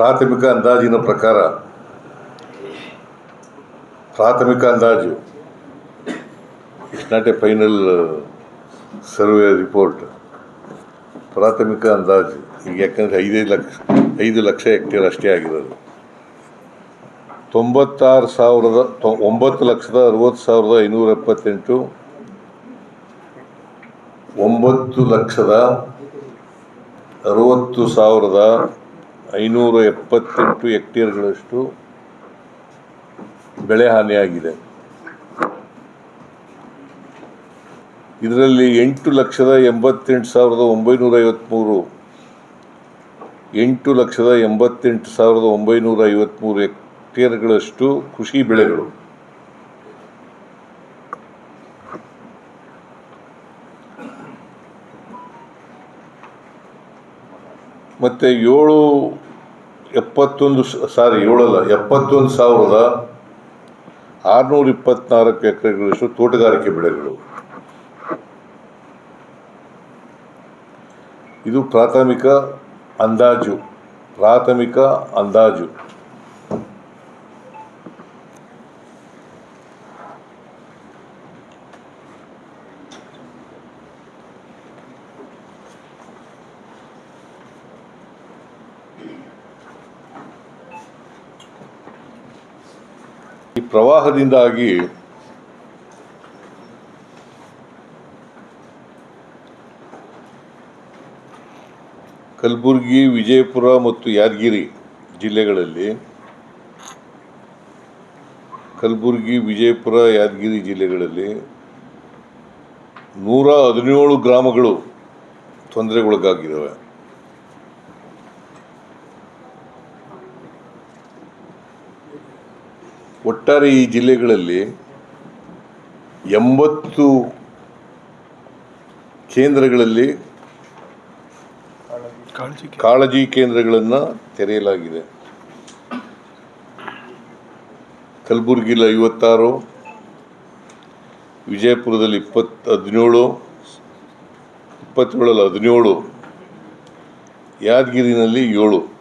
ಪ್ರಾಥಮಿಕ ಅಂದಾಜಿನ ಪ್ರಕಾರ. ಪ್ರಾಥಮಿಕ ಅಂದಾಜು. It's not a final survey report ಪ್ರಾಥಮಿಕ ಅಂದಾಜು. ಈಗ ಯಾಕಂದರೆ ಐದೈದು ಲಕ್ಷ, ಐದು ಲಕ್ಷ ಹೆಕ್ಟೇರ್ ಅಷ್ಟೇ ಆಗಿರೋದು. ತೊಂಬತ್ತಾರು ಸಾವಿರದ, ತೊ, ಒಂಬತ್ತು ಲಕ್ಷದ ಅರುವತ್ತು ಸಾವಿರದ ಐನೂರ ಎಪ್ಪತ್ತೆಂಟು. ಒಂಬತ್ತು ಲಕ್ಷದ ಅರವತ್ತು ಸಾವಿರದ ಐನೂರ ಎಪ್ಪತ್ತೆಂಟು ಹೆಕ್ಟೇರ್ಗಳಷ್ಟು ಬೆಳೆ ಹಾನಿಯಾಗಿದೆ. ಇದರಲ್ಲಿ ಎಂಟು ಲಕ್ಷದ ಎಂಬತ್ತೆಂಟು ಸಾವಿರದ ಒಂಬೈನೂರ ಐವತ್ತ್ಮೂರು ಎಂಟು ಲಕ್ಷದ ಎಂಬತ್ತೆಂಟು ಸಾವಿರದ ಒಂಬೈನೂರ ಐವತ್ತ್ಮೂರು ಹೆಕ್ಟೇರ್ಗಳಷ್ಟು ಕೃಷಿ ಬೆಳೆಗಳು. ಮತ್ತು ಏಳು ಎಪ್ಪತ್ತೊಂದು ಸಾರಿ, ಏಳಲ್ಲ, ಎಪ್ಪತ್ತೊಂದು ಸಾವಿರದ ಆರುನೂರ ಇಪ್ಪತ್ನಾಲ್ಕು ಎಕರೆಗಳಷ್ಟು ತೋಟಗಾರಿಕೆ ಬೆಳೆಗಳು. ಇದು ಪ್ರಾಥಮಿಕ ಅಂದಾಜು ಪ್ರಾಥಮಿಕ ಅಂದಾಜು. ಪ್ರವಾಹದಿಂದಾಗಿ ಕಲಬುರಗಿ ವಿಜಯಪುರ ಮತ್ತು ಯಾದಗಿರಿ ಜಿಲ್ಲೆಗಳಲ್ಲಿ ಕಲಬುರಗಿ ವಿಜಯಪುರ ಯಾದಗಿರಿ ಜಿಲ್ಲೆಗಳಲ್ಲಿ ನೂರ ಹದಿನೇಳು ಗ್ರಾಮಗಳು ತೊಂದರೆಗೊಳಗಾಗಿದ್ದಾವೆ. ಒಟ್ಟಾರೆ ಈ ಜಿಲ್ಲೆಗಳಲ್ಲಿ ಎಂಬತ್ತು ಕೇಂದ್ರಗಳಲ್ಲಿ ಕಾಳಜಿ ಕೇಂದ್ರಗಳನ್ನು ತೆರೆಯಲಾಗಿದೆ. ಕಲಬುರಗಿಲಿ ಐವತ್ತಾರು, ವಿಜಯಪುರದಲ್ಲಿ ಇಪ್ಪತ್ತು ಹದಿನೇಳು, ಇಪ್ಪತ್ತೇಳಲ್ಲಿ ಹದಿನೇಳು, ಯಾದಗಿರಿನಲ್ಲಿ ಏಳು.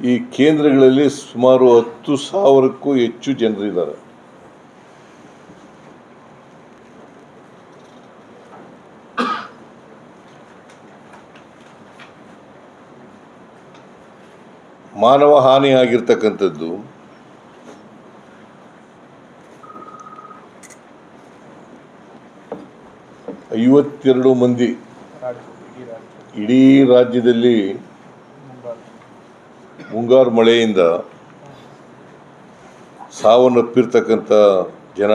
ಈ ಕೇಂದ್ರಗಳಲ್ಲಿ ಸುಮಾರು ಹತ್ತು ಸಾವಿರಕ್ಕೂ ಹೆಚ್ಚು ಜನರಿದ್ದಾರೆ. ಮಾನವ ಹಾನಿ ಆಗಿರ್ತಕ್ಕಂಥದ್ದು ಐವತ್ತೆರಡು ಮಂದಿ ಇಡೀ ರಾಜ್ಯದಲ್ಲಿ ಮುಂಗಾರು ಮಳೆಯಿಂದ ಸಾವನ್ನಪ್ಪಿರ್ತಕ್ಕಂಥ ಜನ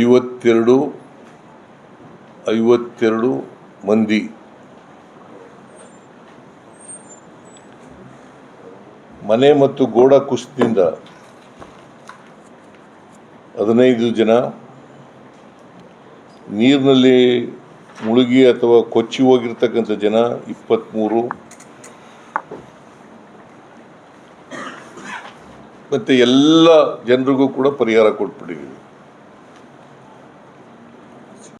ಐವತ್ತೆರಡು ಐವತ್ತೆರಡು ಮಂದಿ. ಮನೆ ಮತ್ತು ಗೋಡ ಕುಸಿತದಿಂದ ಹದಿನೈದು ಜನ ನೀರಿನಲ್ಲಿ ಮುಳುಗಿ ಅಥವಾ ಕೊಚ್ಚಿ ಹೋಗಿರ್ತಕ್ಕಂಥ ಜನ ಇಪ್ಪತ್ತ್ಮೂರು ಮತ್ತು ಎಲ್ಲ ಜನರಿಗೂ ಕೂಡ ಪರಿಹಾರ ಕೊಟ್ಬಿಟ್ಟಿದ್ದೀವಿ